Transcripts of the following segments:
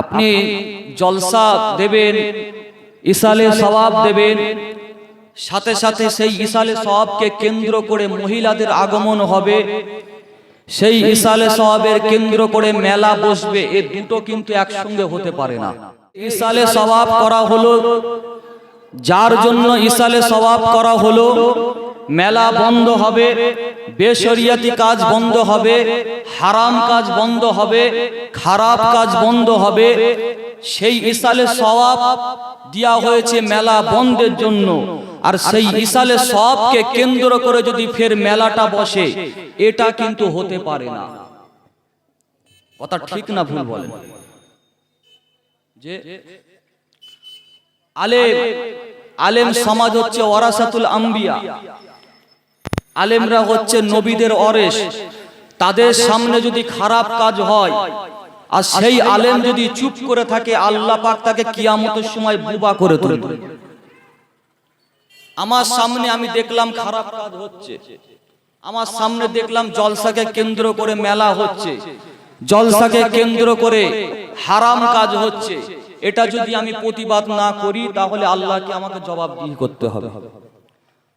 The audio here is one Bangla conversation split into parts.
আপনি জলসা দেবেন ইসালে সওয়াব দেবেন। সাথে সাথে সেই ইসালে সওয়াবকে কেন্দ্র করে মহিলাদের আগমন হবে। সেই ইসালে সওয়াবের কেন্দ্র করে মেলা বসবে। এ দুটো কিন্তু একসঙ্গে হতে পারে না। ইসালে সওয়াব করা হলো যার জন্য ইসালে সওয়াব করা হলো মেলা বন্ধ হবে, বেশরিয়াতি কাজ বন্ধ হবে, হারাম কাজ বন্ধ হবে, খারাপ কাজ বন্ধ হবে। সেই ইসালে সওয়াব দেওয়া হয়েছে মেলা বন্ধের জন্য। আর সেই ইসালে সবকে কেন্দ্র করে যদি ফের মেলাটা বসে, এটা কিন্তু হতে পারে না। কথা ঠিক না ভুল বলেন? যে আলেম আলেম সমাজ হচ্ছে ওয়ারাসাতুল আম্বিয়া। আলেমরা হচ্ছে নবীদের অরেশ। তাদের সামনে যদি খারাপ কাজ হয় আর সেই আলেম যদি চুপ করে থাকে আল্লাহ পাক তাকে কিয়ামতের সময় বুবা করে তুলবে। আমার সামনে আমি দেখলাম খারাপ কাজ হচ্ছে। আমার সামনে দেখলাম জলসাকে কেন্দ্র করে মেলা হচ্ছে। জলসাকে কেন্দ্র করে হারাম কাজ হচ্ছে। এটা যদি আমি প্রতিবাদ না করি তাহলে আল্লাহকে আমাকে জবাবদিহি করতে হবে।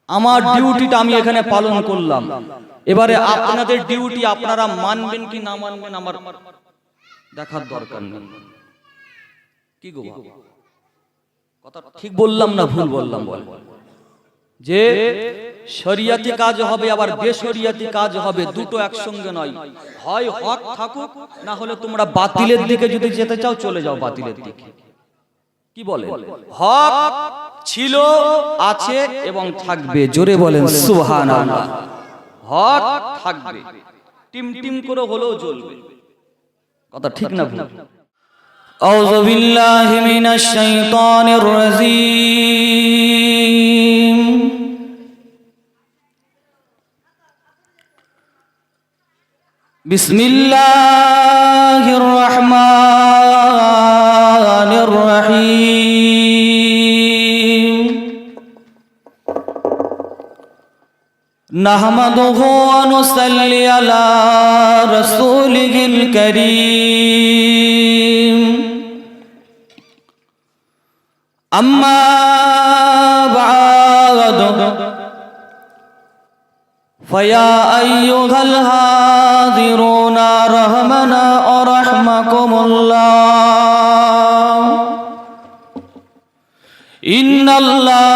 আমার ডিউটিটা আমি এখানে পালন করলাম। এবারে আপনাদের ডিউটি আপনারা মানবেন কি না মানবেন আমার দেখার দরকার নেই। কি গো কথা ঠিক বললাম না ভুল বললাম বল? যে শরিয়াতি কাজ হবে, আবার বেশরিয়াতি কাজ হবে, দুটো একসঙ্গে নয়। হয় হক থাকুক, না হলে তোমরা বাতিলের দিকে যদি যেতে চাও, চলে যাও বাতিলের দিকে। কি বলে? হক ছিল আছে এবং থাকবে জোরে বলেন সুবহানাল্লাহ হক থাকবে টিম টিম করে হলেও জ্বলবে কথা ঠিক না ভুল أعوذ بالله من الشيطان الرجيم بسم الله الرحمن نحمده ونصلي على رسوله الكريم أما بعد فيا أيها الحاضرون رحمنا ورحمكم الله إن الله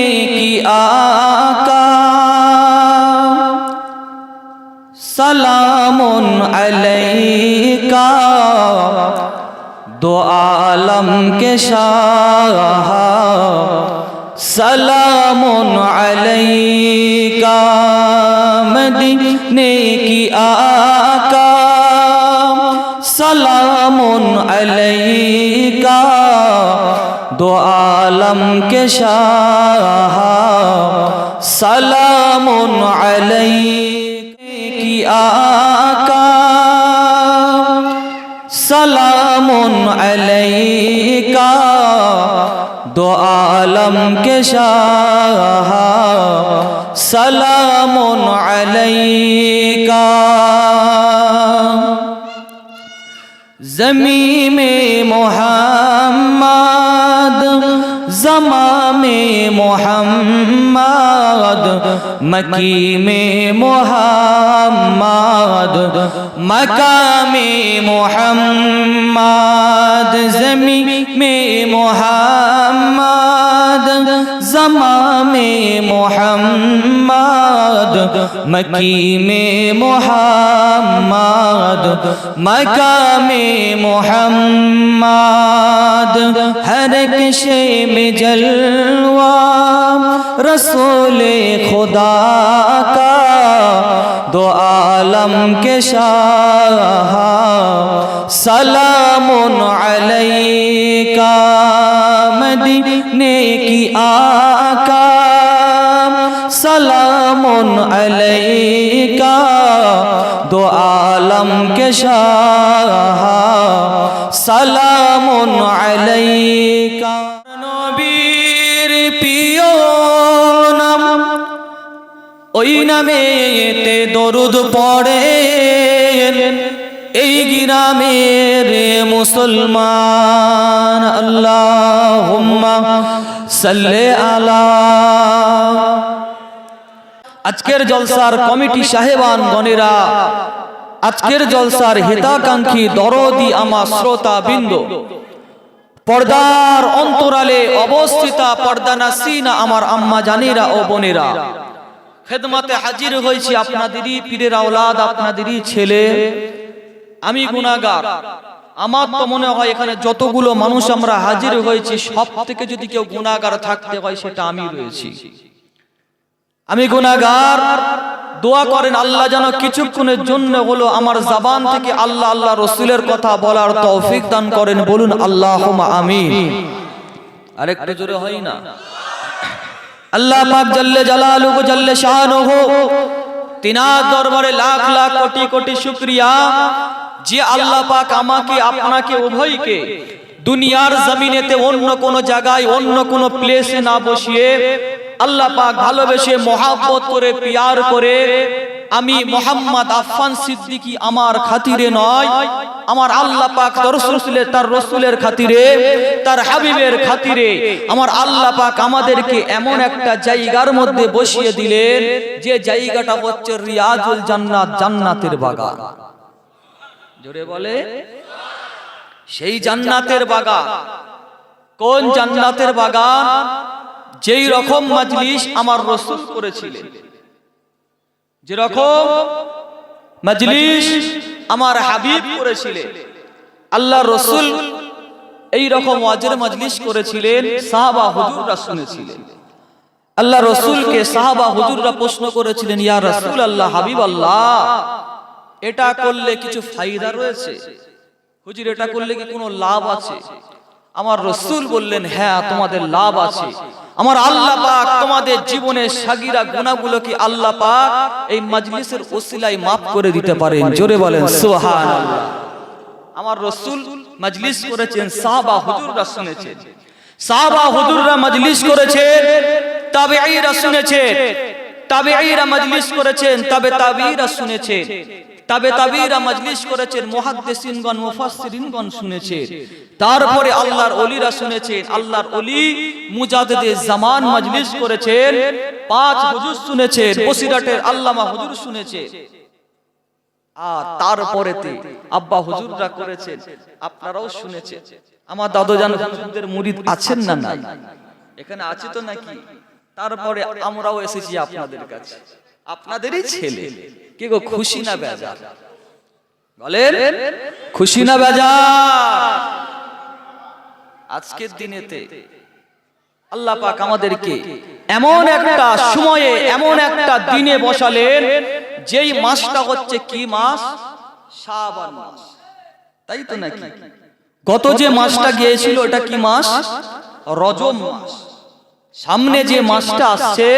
সালামুন আলাইকা। দো আলম কে শাহ সালামুন আলাইকা। মদিনে কি আকা সালামুন আলাইকা। দো আলম কে শাহ সালামুন আলাইকা। آقا سلام علیکا دو عالم کے شاہ سلام علیکا زمین میں محمد زماں میں محمد مکی میں محمد مکہ میں محمد زمین میں محمد زماں میں محمد محمد مکی میں محمد مکہ میں محمد ہر ایک شے میں جلوہ رسول خدا کا دو عالم کے شاہ سلام علیکہ مدینے کی آقا সালামুন আলাইকা, দো আলম কে শাহ, সালামুন আলাইকা। নবীর প্রিয় নাম, ওই নামে তে দরুদ পড়ে এই গ্রামের মুসলমান আল্লাহ সাল্লে আলা আজকের জলসার কমিটি সাহেবান গণেরা আজকের জলসার হিতাকাঙ্ক্ষী দরদি আমার শ্রোতা বিন্দু, পর্দার অন্তরালে অবস্থিতা পর্দানা সিনা আমার আম্মা জানিরা ও বোনেরা। খেদমাতে হাজির হয়েছি আপনাদেরই পীরের আওলাদ, আপনাদেরই ছেলে। আমি গুনাগার আমার তো মনে হয় এখানে যতগুলো মানুষ আমরা হাজির হয়েছি সব থেকে যদি কেউ গুনাগার থাকতে হয়, সেটা আমি রয়েছি। আমি গুনাগার দোয়া করেন, আল্লাহ যেন কিছুক্ষণের জন্য হলো আমার জাবান থেকে আল্লাহ আল্লাহ রসুলের কথা বলার তৌফিক দান করেন। বলুন আল্লাহ আমিন। আরেকটু জোরে হয় না? আল্লাহ পাক জাল্লে জালালুহু, জাল্লে শাহানুহু, তিনার দরবারে লাখ লাখ, কোটি কোটি শুকরিয়া। যে আল্লাহ পাক আমাকে, আপনাকে, উভয়কে দুনিয়ার জমিনেতে অন্য কোন জায়গায়, অন্য কোন প্লেসে না বসিয়ে আল্লাহ পাক ভালোবেসে মহাব্বত করে, পিয়ার করে, আমি মোহাম্মদ আফফান সিদ্দিকী আমার খাতিরে নয়, আমার আল্লাহ পাক তার রসুলের তার রসুলের খাতিরে, তার হাবিবের খাতিরে, আমার আল্লাহ পাক আমাদেরকে এমন একটা জায়গার মধ্যে বসিয়ে দিলেন, যে জায়গাটা হচ্ছে রিয়াজুল জান্নাত, জান্নাতের বাগান। জোরে বলে? সেই জান্নাতের বাগান। কোন জান্নাতের বাগান? যেই রকম মজলিস আমার রসুল করেছিলেন। যেরকম মজলিস আমার হাবিব করেছিলেন। আল্লাহ রসুল এই রকম ওয়াজের মজলিস করেছিলেন সাহাবা হুজুররা শুনেছিলেন। আল্লাহ রসুলকে সাহাবা হুজুররা প্রশ্ন করেছিলেন ইয়া রসুল আল্লাহ হাবিব আল্লাহ এটা করলে কিছু ফায়দা রয়েছে। হুজুর এটা করলে কি কোনো লাভ আছে? আমার রসুল বললেন হ্যাঁ তোমাদের লাভ আছে। আমার আল্লাহ পাক তোমাদের জীবনের সাগিরা গুণাগুলো কি আল্লাহ পাক এই মাজলিসের ওসিলায় মাফ করে দিতে পারেন। জোরে বলেন সুবহানাল্লাহ। আমার রসুল মজলিস করেছেন সাহাবা হুজুররা শুনেছেন। সাহাবা হুজুররা মজলিস করেছেন তাবেঈরা শুনেছেন। তাবেঈরা মজলিস করেছেন তবে তাবিরা শুনেছেন তবে তাবিরা মজলিস করেছেন মুহাদ্দিসিনগণ মুফাসসিরিনগণ শুনেছেন তারপরে আল্লাহর ওলিরা শুনেছেন আল্লাহর ওলি মুজাদ্দিদে জামান মজলিস করেছেন। পাঁচ হুজুর শুনেছেন বসিরাটের আল্লামা হুজুর শুনেছেন আর তারপরেতে আব্বা হুজুররা করেছেন আপনারাও শুনেছেন আমার দাদুজান হুজুরদের মুরিদ আছেন না নাই? এখানে আছে তো নাকি? তারপরে আমরাও এসেছি আপনাদের কাছে। আপনাদেরই ছেলে। কে গো, খুশি না বেজার? বলেন, খুশি না বেজার? আজকের দিনেতে আল্লাহ পাক আমাদেরকে এমন একটা সময়ে, এমন একটা দিনে বসালেন, যেই মাসটা হচ্ছে কি মাস? শাবান মাস। তাই তো নাকি? গত যে মাসটা গিয়েছিল এটা কি মাস? রজব মাস। সামনে যে মাসটা আসছে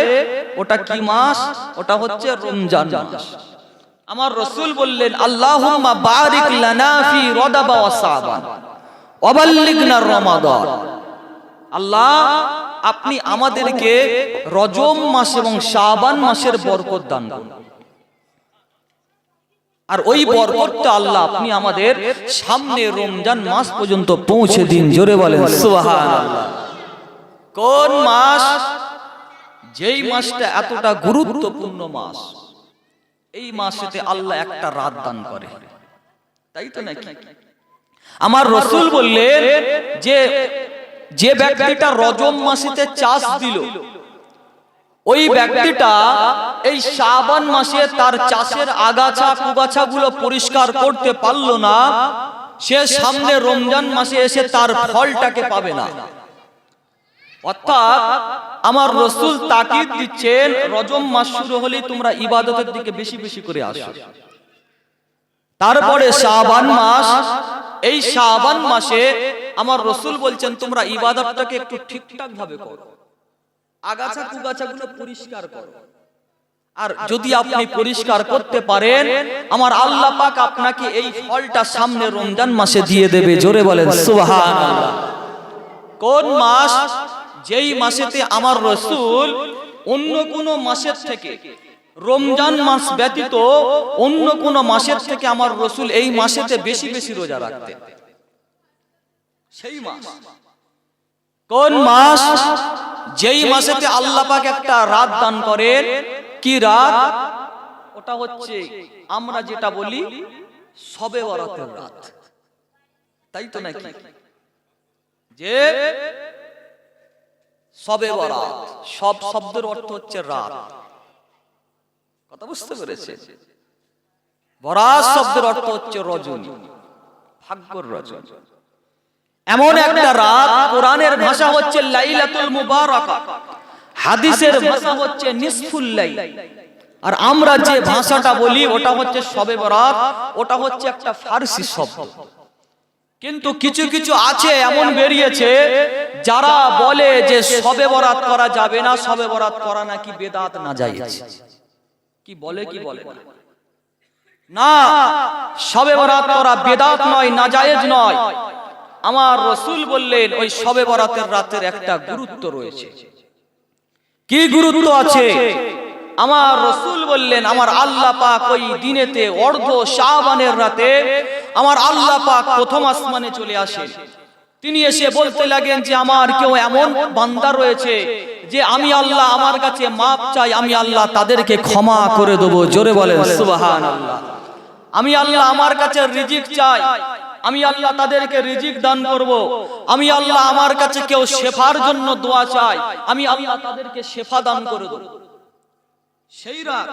ওটা কি মাস? ওটা হচ্ছে রমজান মাস। আমার রসুল বললেন আল্লাহুম্মা বারিক লানা ফি রদাবা ওয়াবাল্লিগনা রমাদান। আল্লাহ আপনি আমাদেরকে রজম মাস এবং শাবান মাসের বরকত দান করুন। আর ওই বরকতটা আল্লাহ আপনি আমাদের সামনে রমজান মাস পর্যন্ত পৌঁছে দিন। জোরে বলেন সুবহানাল্লাহ। কোন মাস? যেই মাসটা এতটা গুরুত্বপূর্ণ মাস এই মাসেতে আল্লাহ একটা রাত দান করে। তাই তো নাকি? আমার রসুল বললেন যে যে ব্যক্তিটা রজম মাসিতে চাষ দিল ওই ব্যক্তিটা এই শ্রাবণ মাসে তার চাষের আগাছা কুগাছা গুলো পরিষ্কার করতে পারল না সে সামনে রমজান মাসে এসে তার ফলটাকে পাবে না। অর্থাৎ আমার রসুল তাকিদ দিচ্ছেন রজম মাস শুরু হলে তোমরা ইবাদতের দিকে বেশি বেশি করে আসো। তারপরে শাবান মাস এই শাবান মাসে আমার রসুল বলছেন তোমরা ইবাদতটাকে একটু ঠিকঠাক ভাবে করো। আগাছা কুগাছা গুলো পরিষ্কার করো। আর যদি আপনি পরিষ্কার করতে পারেন আমার আল্লাহ পাক আপনাকে এই ফলটা সামনে রমজান মাসে দিয়ে দেবে জোরে বলেন সুবহানাল্লাহ। কোন মাস যেই মাসেতে আমার রসুল অন্য কোন মাসের থেকে রমজান মাস ব্যতীত অন্য কোন মাসের থেকে আমার রসুল এই মাসেতে বেশি বেশি রোজা রাখতেন। সেই মাস। কোন মাস? যেই মাসেতে আল্লাহ পাক একটা রাত দান করেন কি রাত? ওটা হচ্ছে আমরা যেটা বলি সবে বরাতের রাত। তাই তো নাকি? যে সবে বরাত। সব শব্দের অর্থ হচ্ছে রাত। কথা বুঝতে পেরেছে। বরাত শব্দের অর্থ হচ্ছে রজনী। ভাগ্যর রজনী। এমন একটা রাত কোরআনের ভাষা হচ্ছে লাইলাতুল মুবারাকা হাদিসের ভাষা হচ্ছে নিসফুল লাইল। আর আমরা যে ভাষাটা বলি ওটা হচ্ছে সবে বরাত ওটা হচ্ছে একটা ফারসি শব্দ। কিন্তু কিছু কিছু আছে এমন বেরিয়েছে যারা বলে যে সবে বরাত করা যাবে না, সবে বরাত করা নাকি বেদাত না যায় কি বলে কি বলে না? না, সবে বরাত করা বেদাত নয় নাজায়েজ নয়। আমার রসুল বললেন, ওই সবে বরাতের রাতের একটা গুরুত্ব রয়েছে। কি গুরুত্ব আছে? আমার রসুল বললেন, আমার আল্লাহ পাক ওই দিনেতে অর্ধ শাহবানের রাতে আমার আল্লাহ পাক প্রথম আসমানে চলে আসেন তিনি এসে বলতে লাগেন যে, আমার কেউ এমন বান্দা রয়েছে যে আমি আল্লাহ আমার কাছে মাপ চাই, আমি আল্লাহ তাদেরকে ক্ষমা করে দেবো। জোরে বলেন সুবাহান আমি আল্লাহ আমার কাছে রিজিক চাই, আমি আল্লাহ তাদেরকে রিজিক দান করব। আমি আল্লাহ আমার কাছে কেউ শেফার জন্য দোয়া চাই, আমি আল্লাহ তাদেরকে শেফা দান করে দেব। সেই রাত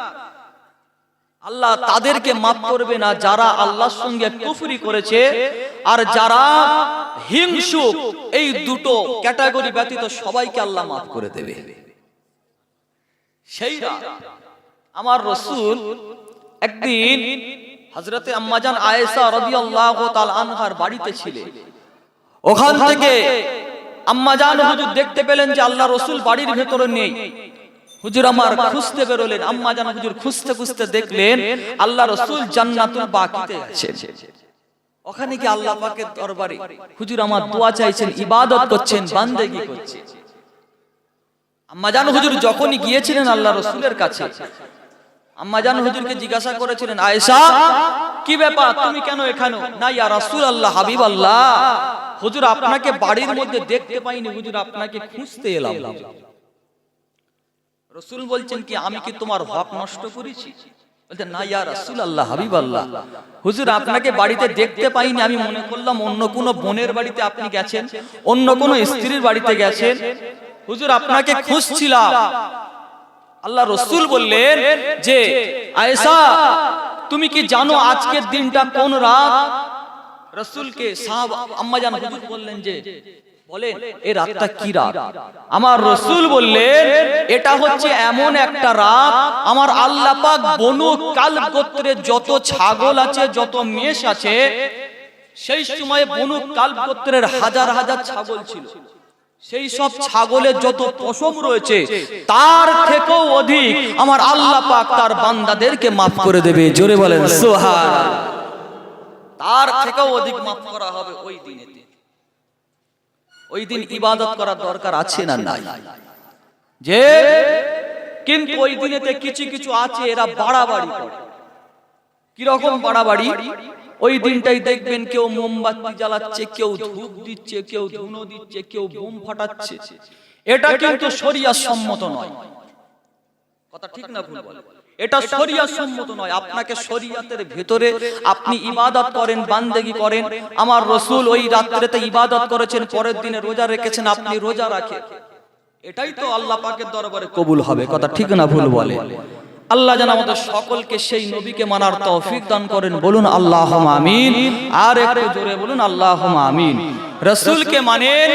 আল্লাহ তাদেরকে মাফ করবে না, যারা আল্লাহর সঙ্গে কুফরি করেছে, আর যারা হিংসু এই দুটো ক্যাটাগরি ব্যতীত সবাইকে আল্লাহ মাফ করে দেবে। সেই আমার রসুল একদিন হজরতে আম্মাজান আয়েশা রাদিয়াল্লাহু তাআলা আনহার বাড়িতে ছিলেন। ওখান থেকে আম্মাজান হুজুর দেখতে পেলেন যে আল্লাহ রসুল বাড়ির ভেতরে নেই। হুজুর আমার খুঁজতে বেরোলেন আম্মাজান হুজুর খুঁজতে খুঁজতে দেখলেন, আল্লাহ রসুল জান্নাতুল বাকিতে আছেন। ওখানে কি আল্লাহ পাকের দরবারে হুজুর আমার দোয়া চাইছেন, ইবাদত করছেন, বান্দেগি করছেন। আম্মাজান হুজুর যখনই গিয়েছিলেন আল্লাহ রসুলের কাছে, আম্মা আম্মাজান হুজুরকে জিজ্ঞাসা করেছিলেন, আয়েশা, কি ব্যাপার, তুমি কেন এখানে? না, ইয়া রাসূল আল্লাহ হাবিব আল্লাহ হুজুর আপনাকে বাড়ির মধ্যে দেখতে পাইনি, হুজুর আপনাকে খুঁজতে এলাম। রসুল বলছেন কি, আমি কি তোমার হক নষ্ট করেছি? বলতে না ইয়া রাসূল আল্লাহ হাবিব আল্লাহ হুজুর, আপনাকে বাড়িতে দেখতে পাইনি, আমি মনে করলাম অন্য কোনো বোনের বাড়িতে আপনি গেছেন, অন্য কোনো স্ত্রীর বাড়িতে গেছেন। হুজুর, আপনাকে খুঁজছিলাম। আল্লাহ রসুল বললেন যে, আয়েশা, তুমি কি জানো আজকের দিনটা কোন রাত? রসুলকে সাহাব আম্মাজান হুজুর বললেন যে বলেন এই রাতটা কি রাত? আমার রসুল বললেন এটা হচ্ছে এমন একটা রাত। আমার আল্লাহ পাক বনু কাল গোত্রের যত ছাগল আছে যত মেষ আছে সেই সময় বনু কাল গোত্রের হাজার হাজার ছাগল ছিল। সেই সব ছাগলের যত পশম রয়েছে তার থেকেও অধিক আমার আল্লাহ পাক তার বান্দাদেরকে মাফ করে দেবে। জোরে বলেন সোহান তার থেকেও অধিক মাফ করা হবে ওই দিনেতে। ওই দিন ইবাদত করার দরকার আছে না নাই? যে কিন্তু ওই দিনেতে কিছু কিছু আছে এরা বাড়াবাড়ি করে। কীরকম বাড়াবাড়ি? ওই দিনটাই দেখবেন কেউ মোমবাতি জ্বালাচ্ছে কেউ ধূপ দিচ্ছে কেউ ধুনো দিচ্ছে কেউ বোম ফাটাচ্ছে। এটা কিন্তু শরিয়া সম্মত নয়। কথা ঠিক না ভুল বলে। এটা শরিয়া সম্মত নয়। আপনাকে শরিয়াতের ভেতরে আপনি ইবাদত করেন বান্দেগি করেন। আমার রসুল ওই রাত্রেতে ইবাদত করেছেন পরের দিনে রোজা রেখেছেন আপনি রোজা রাখেন। এটাই তো আল্লাহ পাকের দরবারে কবুল হবে কথা ঠিক না ভুল বলে। আল্লাহ যেন আমাদের সকলকে সেই নবীকে মানার তৌফিক দান করেন বলুন আল্লাহ আমিন। আর একটু জোরে বলুন আল্লাহ আমিন। রসুলকে মানেন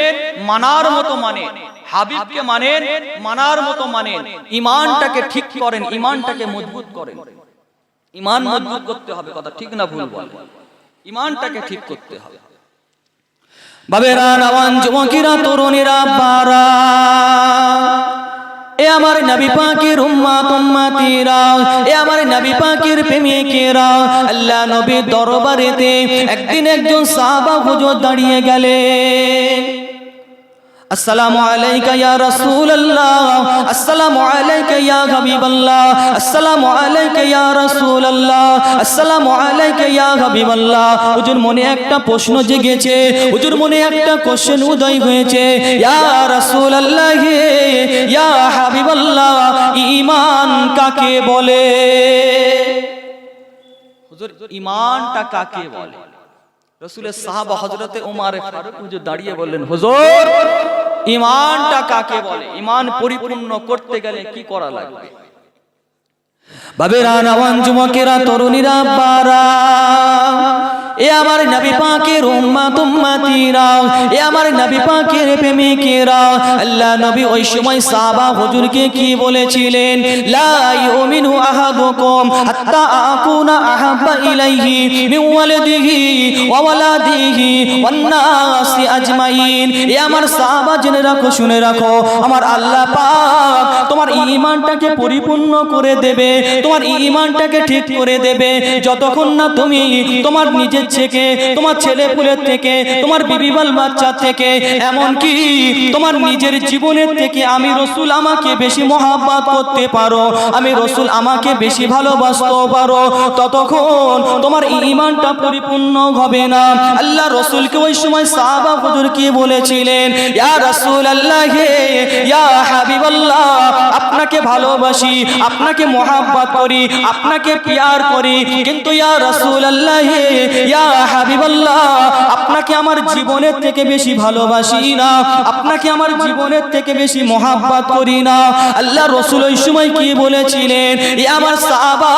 মানার মতো মানেন। হাবিবকে মানেন, মানার মতো মানেন। ইমানটাকে ঠিক করেন, ইমানটাকে মজবুত করেন। ইমান মজবুত করতে হবে, কথা ঠিক না ভুল বলে। ইমানটাকে ঠিক করতে হবে। বাবেরা যুবকিরা, তরুণীরা বারা এ আমার নবী পাকের উম্মাত, উম্মাতিরা, এ আমার নবী প্রেমিকেরা, আল্লাহ নবীর দরবারেতে একদিন একজন সাহাবা হুজুর দাঁড়িয়ে গেলেন। আসসালামু আলাইকা ইয়া রাসূলুল্লাহ, আসসালামু আলাইকা ইয়া হাবিবাল্লাহ, আসসালামু আলাইকা ইয়া রাসূলুল্লাহ, আসসালামু আলাইকা ইয়া হাবিবাল্লাহ। হুজুর মনে একটা প্রশ্ন জেগেছে, হুজুর মনে একটা কোশ্চেন উদয় হয়েছে। ইয়া রাসূলুল্লাহ, ইয়া হাবিবাল্লাহ, ঈমান কাকে বলে? হুজুর, ঈমানটা কাকে বলে? রসুলের সাহাবা হজরতে ওমারে ফারুক হুজুর দাঁড়িয়ে বললেন হুজুর ইমানটা কাকে বলে? ইমান পরিপূর্ণ করতে গেলে কি করা লাগবে? বাবেরা নওয়ান যুবকেরা তরুণীরা বারা। এ আমার নবী পাকের উম্মাত উম্মাতিরা। এ আমার নবী পাকের প্রেমিকেরা। আল্লাহ নবী ওই সময় সাহাবা হুজুরকে কি বলেছিলেন? হাত্তা আকুনা আহাব্বা ইলাইহি ওয়া ওয়ালাদিহি আজমাইন। এ আমার জেনে রাখো, শুনে রাখো। আমার আল্লাহ পাক তোমার ঈমানটাকে পরিপূর্ণ করে দেবে। তোমার ঈমানটাকে ঠিক করে দেবে। যতক্ষণ না তুমি তোমার নিজের থেকে তোমার ছেলে পুলের থেকে তোমার বিবিবাল বাচ্চা থেকে এমন কি তোমার নিজের জীবনের থেকে আমি রসুল আমাকে বেশি মহাব্বাত করতে পারো। আমি রসুল আমাকে বেশি ভালোবাসতে পারো। ততক্ষণ তোমার ঈমানটা পরিপূর্ণ হবে না। আল্লাহ রসুলকে ওই সময় সাহাবা হুজুর কি বলেছিলেন? ইয়া রাসূল আল্লাহ হে ইয়া হাবিবাল্লাহ আপনাকে ভালোবাসি আপনাকে মহাব্বত করি, আপনাকে পিয়ার করি। কিন্তু ইয়া রাসূল আল্লাহ ইয়া হাবিবাল্লাহ, আপনাকে আমার জীবনের থেকে বেশি ভালোবাসি না। আপনাকে আমার জীবনের থেকে বেশি মহাব্বত করি না। আল্লাহ রসুল ওই সময় কি বলেছিলেন? এ আমার সাহাবা,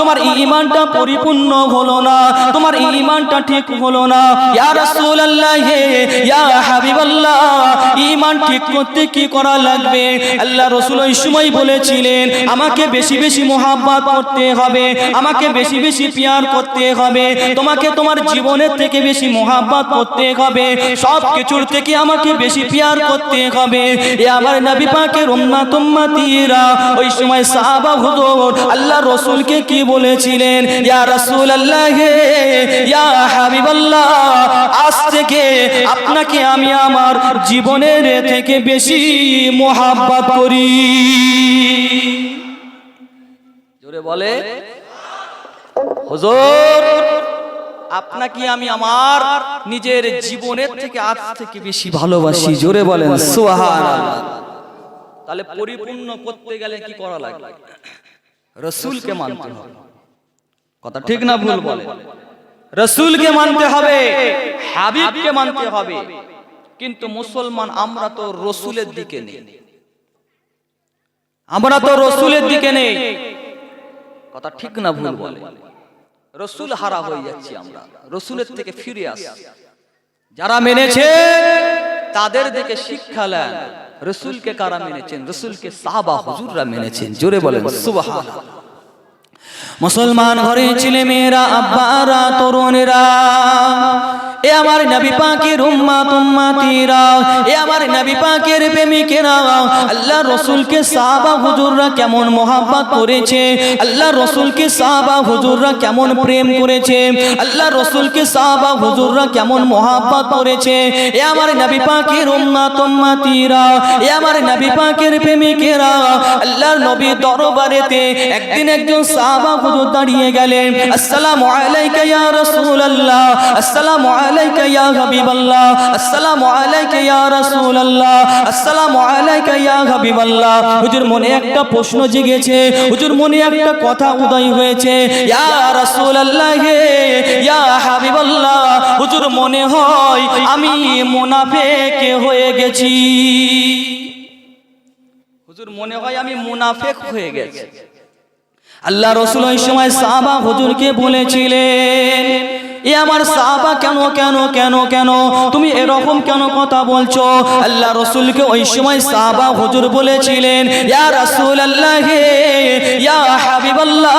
তোমার ঈমানটা পরিপূর্ণ হলো না, তোমার ঈমানটা ঠিক হলো না। ইয়া রাসূলুল্লাহ, ইয়া হাবিবাল্লাহ, ঈমান ঠিক করতে কি করা লাগবে? আল্লাহ রসুল ওই সময় বলেছিলেন, আমাকে বেশি বেশি মোহাব্বত করতে হবে, আমাকে বেশি বেশি পিয়ার করতে হবে, তোমাকে তোমার জীবনের থেকে বেশি মোহাব্বত করতে হবে সব কিছুর থেকে আমাকে বেশি পিয়ার করতে হবে। এ আমার নবী পাকের উম্মাত উম্মাতিরা, ওই সময় সাহাবা হুজুর আল্লাহ রসুলকে কি বলেছিলেন? ইয়া রাসূল আল্লাহ ইয়া হাবিবাল্লাহ, আজ থেকে আপনাকে আমি আমার জীবনের থেকে বেশি মোহাব্বত করি। জোরে বলে, হুজুর, আপনাকে আমি আমার নিজের জীবনের থেকে আজ থেকে বেশি ভালোবাসি। জোরে বলেন তাহলে পরিপূর্ণ করতে গেলে কি করা রসুলকে মানতে হবে। কথা ঠিক না ভুল বলে? রসুলকে মানতে হবে, হাবিবকে মানতে হবে। কিন্তু মুসলমান, আমরা তো রসুলের দিকে নেই। আমরা তো রসুলের দিকে নেই। কথা ঠিক না ভুল বলে। রসুল হারা হয়ে যাচ্ছি আমরা। রসুলের থেকে ফিরে আসছি যারা মেনেছে তাদের দিকে শিক্ষা নেন। রসুলকে কারা মেনেছেন? রসুলকে সাহাবা হুজুররা মেনেছেন। জোরে বলেন সুবহান মুসলমান ঘরে ছেলে মেয়েরা, আব্বারা, তরুণেরা, এ আমার নবী পাকের উম্মাত, উম্মাতিরা, এ আমার নবী পাকের প্রেমিকেরা, আল্লাহ রসুলকে সাহাবা হুজুররা কেমন মোহাব্বত করেছে, আল্লাহ রসুলকে সাহাবা হুজুররা কেমন প্রেম করেছে, আল্লাহ রসুলকে সাহাবা হুজুররা কেমন মোহাব্বত করেছে, এ আমার নবী পাকের উম্মাত, উম্মাতিরা, এ আমার নবী পাকের প্রেমিকেরা, আল্লাহর নবী দরবারেতে একদিন একজন সাহাবা হুজুর দাঁড়িয়ে গেলেন। আসসালামু আলাইকা ইয়া রাসূলুল্লাহ, আসসালামু আলাইকা ইয়া হাবিবাল্লাহ, আসসালামু আলাইকা ইয়া রাসূলুল্লাহ, আসসালামু আলাইকা ইয়া হাবিবাল্লাহ। হুজুর মনে একটা প্রশ্ন জেগেছে, হুজুর মনে একটা কথা উদয় হয়েছে। ইয়া রাসূলুল্লাহ হে ইয়া হাবিবাল্লাহ, হুজুর মনে হয় আমি মুনাফিক হয়ে গেছি। হুজুর মনে হয় আমি মুনাফেক হয়ে গেছি। আল্লাহ রসুল ওই সময় সাহাবা হুজুরকে বলেছিলেন এ আমার সাহাবা কেন কেন কেন কেন তুমি এরকম কেন কথা বলছো? আল্লাহ রসুলকে ওই সময় সাহাবা হুজুর বলেছিলেন ইয়া রাসূল আল্লাহ ইয়া হাবিবাল্লাহ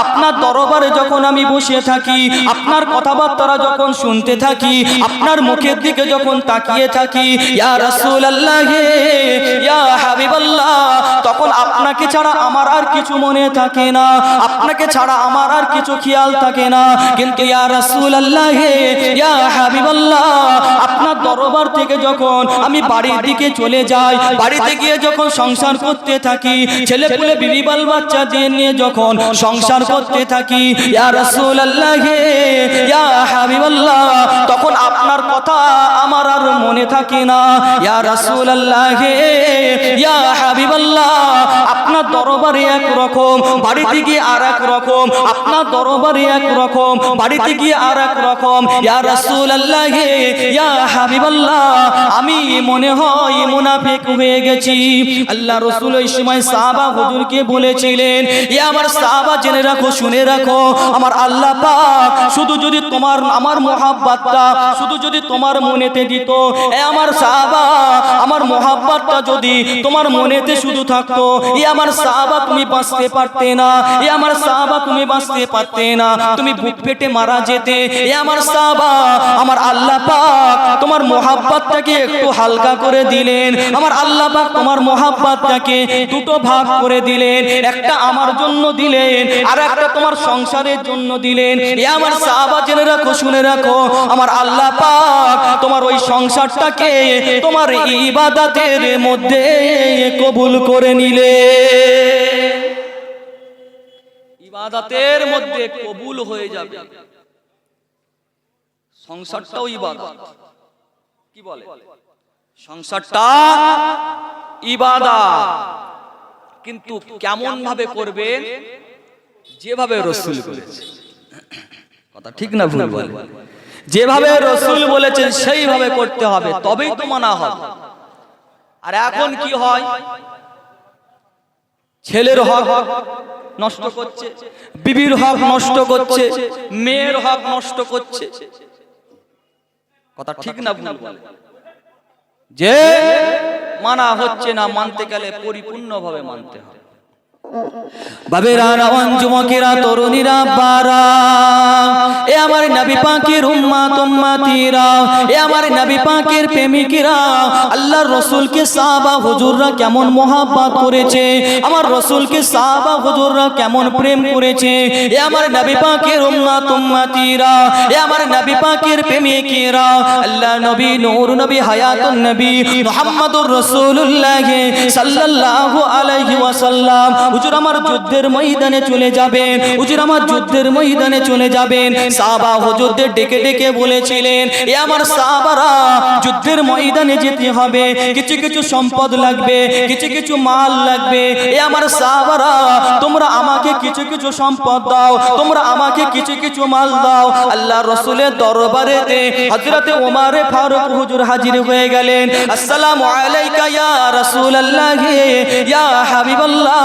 আপনার দরবারে যখন আমি বসে থাকি আপনার কথাবার্তা যখন শুনতে থাকি আপনার মুখের দিকে যখন তাকিয়ে থাকি ইয়া রাসূল আল্লাহ ইয়া হাবিবাল্লাহ তখন আপনাকে ছাড়া আমার আর কিছু মনে থাকে না। আপনাকে ছাড়া আমার আর কিছু খেয়াল থাকে না। কিন্তু ইয়া রাসূল আল্লাহ ইয়া হাবিবাল্লাহ, আপনার দরবার থেকে যখন আমি বাড়ির দিকে চলে যাই, বাড়িতে গিয়ে যখন সংসার করতে থাকি ছেলে পুলে বিবি বাল বাচ্চা নিয়ে যখন সংসার করতে থাকি, ইয়া রাসূল আল্লাহ ইয়া হাবিবাল্লাহ, তখন আপনার কথা আমার আর মনে থাকে না। ইয়া রাসূল আল্লাহ ইয়া হাবিবাল্লাহ, আপনার দরবারে এক রকম, বাড়িতে গিয়ে আর এক রকম, আপনার দরবারে এক রকম, বাড়িতে গিয়ে আর রকম। ইয়া রাসূল আল্লাহ ইয়া হাবিবাল্লাহ, আমি মনে হয় মুনাফিক হয়ে গেছি। আল্লাহ রসুল ওই সময় সাহাবা হুজুরকে বলেছিলেন, এ আমার সাহাবা, জেনে রাখো, শুনে রাখো, আমার আল্লাহ পাক শুধু যদি তোমার, আমার শুধু যদি তোমার মনেতে দিত, এ আমার সাহাবা, আমার যদি তোমার মনেতে শুধু থাকতো, এ আমার সাহাবা তুমি বাঁচতে পারতে না, এ আমার সাহাবা তুমি বাঁচতে পারতে না, তুমি বুক পেটে মারা যেতে আমার সাহাবা, আমার আল্লাহ পাক তোমার মোহাব্বাতটাকে একটু হালকা করে দিলেন। আমার আল্লাহ পাক তোমার দুটো ভাগ করে দিলেন। একটা আমার জন্য দিলেন আর একটা তোমার সংসারের জন্য দিলেন। এ আমার সাহাবা, জেনে রাখো, শুনে রাখো, আমার আল্লাহ পাক তোমার ওই সংসারটাকে তোমার ইবাদতের মধ্যে কবুল করে নিলে ইবাদতের মধ্যে কবুল হয়ে যাবে। সংসারটাও ইবাদত। কি বলে? সংসারটা ইবাদা কিন্তু কেমন ভাবে করবেন? যেভাবে রসুল বলেছে কথা ঠিক না ভুল বলে? যেভাবে রসুল বলেছেন, সেইভাবে করতে হবে, তবেই তো মানা হবে। আর এখন কি হয়? ছেলের হক নষ্ট করছে, বিবির হক নষ্ট করছে, মেয়ের হক নষ্ট করছে। কথা ঠিক না ভুল বলে। যে মানা হচ্ছে না মানতে গেলে পরিপূর্ণভাবে মানতে হবে। বাবেরা রাওয়ান যুবকেরা তরুণীরা বারা। আমার নবী পাকের উম্মাত উম্মাতিরা, এ আমার নবী পাকের প্রেমিকেরা, আল্লাহর রাসূলকে সাহাবা হুজুররা কেমন মোহাব্বত করেছে, আমার রাসূলকে সাহাবা হুজুররা কেমন প্রেম করেছে, এ আমার নবী পাকের উম্মাত উম্মাতিরা, এ আমার নবী পাকের প্রেমিকেরা, আল্লাহ নবী নূর, নবী হায়াতুন নবী মুহাম্মাদুর রাসূলুল্লাহ সাল্লাল্লাহু আলাইহি ওয়াসাল্লাম। হুজুর, আমার যুদ্ধের ময়দানে চলে যাবেন, হুজুর, আমার যুদ্ধের ময়দানে চলে যাবেন। সাহাবা হুজুরদের ডেকে ডেকে বলেছিলেন, এ আমার সাহাবারা যুদ্ধের ময়দানে যেতে হবে, কিছু কিছু সম্পদ লাগবে, কিছু কিছু মাল লাগবে। এ আমার সাহাবারা, তোমরা আমাকে কিছু কিছু সম্পদ দাও, তোমরা আমাকে কিছু কিছু মাল দাও। আল্লাহ রসুলের দরবারেতে হযরতে ওমারে ফারুক হুজুর হাজির হয়ে গেলেন। আসসালামু আলাইকা ইয়া রাসূলুল্লাহ, ইয়া হাবিবাল্লাহ।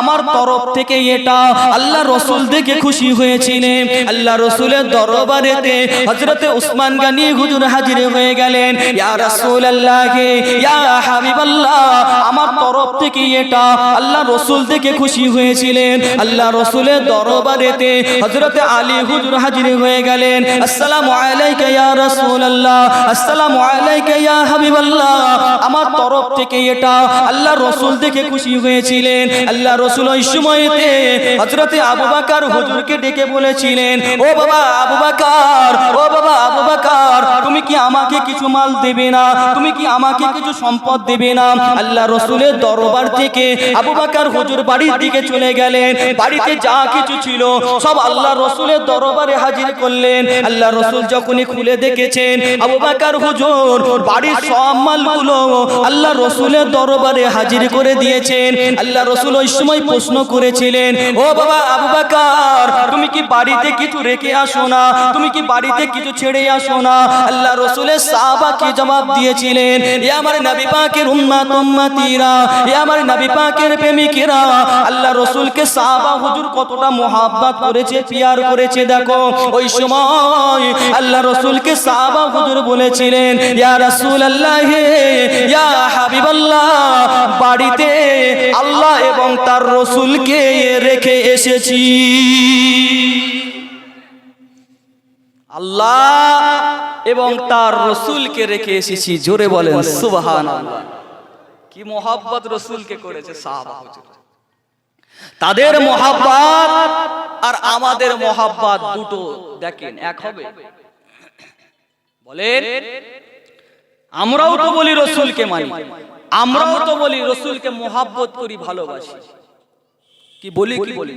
আমার তরফ থেকে এটা আল্লাহ রসুল দেখে খুশি হয়েছিলেন। আল্লাহ রসুলের দরবারেতে হজরতে উসমান গানি হুজুর হাজির হয়ে গেলেন। ইয়া রাসূলুল্লাহ, ইয়া হাবিবাল্লাহ, আমার তরফ থেকে এটা আল্লাহ রসুল দেখে খুশি হয়েছিলেন। আল্লাহ রসুলের দরবারেতে হজরতে আলী হুজুর হাজির হয়ে গেলেন। আসসালামু আলাইকা ইয়া রাসূলুল্লাহ, আসসালামু আলাইকা ইয়া হাবিবাল্লাহ, আমার তরফ থেকে এটা আল্লাহ রসুল দেখে খুশি হয়েছিলেন। আল্লাহ রসুল ওই সময়তে হজরতে আবু বাকার হুজুরকে ডেকে বলেছিলেন, ও বাবা আবু বাকার, ও বাবা আবু বাকার, তুমি কি আমাকে কিছু মাল দেবে না? তুমি কি আমাকে কিছু সম্পদ দেবে না? আল্লাহ রসুলের দরবার থেকে আবু হুজুর বাড়ির দিকে চলে গেলেন। বাড়িতে যা কিছু ছিল, সব আল্লাহ রসুলের দরবারে হাজির করলেন। আল্লাহ রসুল যখনই খুলে দেখেছেন, আবু বাকার হুজুর বাড়ির সব মালগুলো আল্লাহ রসুলের দরবারে হাজির করে দিয়েছেন। আল্লাহ রসুল ওই সময় প্রশ্ন করেছিলেন, ও বাবা আবু তুমি কি বাড়িতে কিছু রেখে আসো না। তুমি কি বাড়িতে কিছু ছেড়ে আসো না? আল্লাহ রসুলের সাহাবা কি জবাব দিয়েছিলেন, এ আমার নবী পাকের উম্মাত উম্মাতিরা, এ আমার নবী পাকের প্রেমিকেরা। আল্লাহ রসুলকে সাহাবা হুজুর কতটা মোহাব্বত করেছে, পিয়ার করেছে, দেখো। ওই সময় আল্লাহ রসুলকে সাহাবা হুজুর বলেছিলেন, ইয়া রাসূল আল্লাহ ইয়া হাবিবাল্লাহ, বাড়িতে আল্লাহ এবং তার রসুলকে রেখে এসেছি। আল্লাহ এবং তার রসুলকে রেখে এসেছি। জোরে বলেন সুবহান কি মোহাব্বত রসুলকে করেছে তাদের মোহাব্বত আর আমাদের মোহাব্বত দুটো দেখেন, এক হবে। বলেন, আমরাও তো বলি রসুলকে মানি, আমরাও তো বলি রসুলকে মোহাব্বত করি, ভালোবাসি। কি বলি কি বলি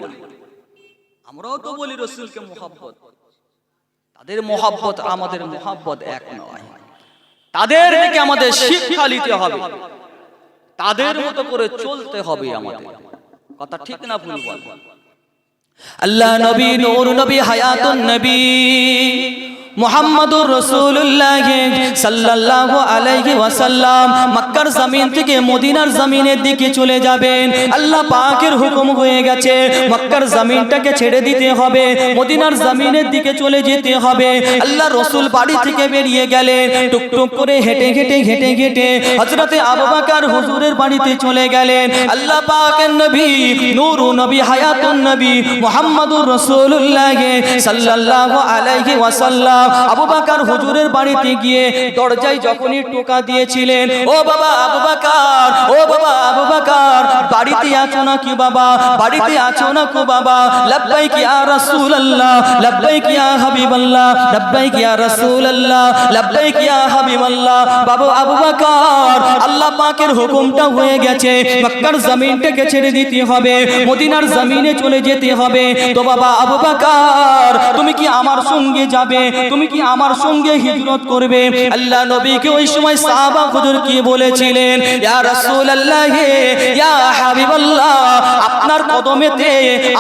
আমরাও তো বলি রসুলকে মোহাব্বত। তাদের মোহাব্বত আমাদের মোহাব্বত এক নয়। তাদের থেকে আমাদের শিক্ষা নিতে হবে। তাদের মতো করে চলতে হবে আমাদের। কথা ঠিক না ভুল বল। আল্লাহ নবী নূর নবী হায়াতুন নবী। মুহাম্মাদুর রাসূলুল্লাহ সাল্লাল্লাহু আলাইহি ওয়াসাল্লাম মক্কার জমিন থেকে মদিনার জমিনের দিকে চলে যাবেন। আল্লাহ পাকের হুকুম হয়ে গেছে, মক্কার জমিনটাকে ছেড়ে দিতে হবে, মদিনার জমিনের দিকে চলে যেতে হবে। আল্লাহ রসুল বাড়ি থেকে বেরিয়ে গেলেন, টুকটুক করে হেঁটে হেঁটে হেঁটে হেঁটে হযরতে আবু বকর হুজুরের বাড়িতে চলে গেলেন। আল্লাহ পাকের নবী নূর নবী, হায়াতুন নবী মুহাম্মাদুর রাসূলুল্লাহ সাল্লাল্লাহু আলাইহি ওয়াসাল্লাম আবু বকর হুজুরের বাড়িতে গিয়ে দরজায় যখনই টোকা দিয়েছিলেন, ও বাবা, আবু বকর, ও বাবা, আবু বকর, বাড়িতে আছো না কি বাবা? বাড়িতে আছো না কো বাবা? লাব্বাইক ইয়া রাসূলুল্লাহ, লাব্বাইক ইয়া হাবিবাল্লাহ, লাব্বাইক ইয়া রাসূলুল্লাহ, লাব্বাইক ইয়া হাবিবাল্লাহ। বাবা, আবু বকর, আল্লাহ পাকের হুকুমটা হয়ে গেছে। মক্কার জমিনটাকে ছেড়ে দিতে হবে, মদিনার জমিনে চলে যেতে হবে। তো বাবা, আবু বকর, তুমি কি আমার সঙ্গে যাবে? তুমি কি আমার সঙ্গে হিজরত করবে? আল্লাহ নবীকে ওই সময় সাহাবা হুজুর কি বলেছিলেন? ইয়া রাসূলুল্লাহ, ইয়া হাবিবাল্লাহ, আপনার কদমেতে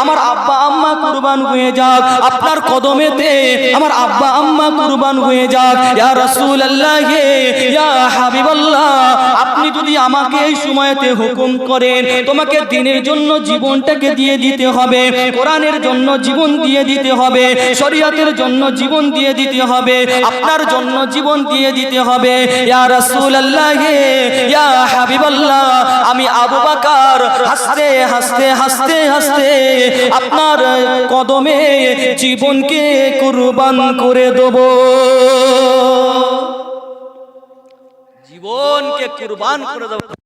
আমার আব্বা আম্মা কুরবান হয়ে যাক। আপনার কদমেতে আমার আব্বা আম্মা কুরবান হয়ে যাক। ইয়া রাসূলুল্লাহ, ইয়া হাবিবাল্লাহ, আপনি যদি আমাকে এই সময়তে হুকুম করেন, তোমাকে দিনের জন্য জীবনটাকে দিয়ে দিতে হবে, কোরআনের জন্য জীবন দিয়ে দিতে হবে, শরীয়তের জন্য জীবন দিয়ে দিতে হবে, আপনার জন্য জীবন দিয়ে দিতে হবে। ইয়া রাসূলুল্লাহ, ইয়া হাবিবাল্লাহ, আমি আবু বকর হাসতে হাসতে হাসতে হাসতে আপনার কদমে জীবনকে কুরবান করে দেব। জীবনকে কুরবান করে দেব।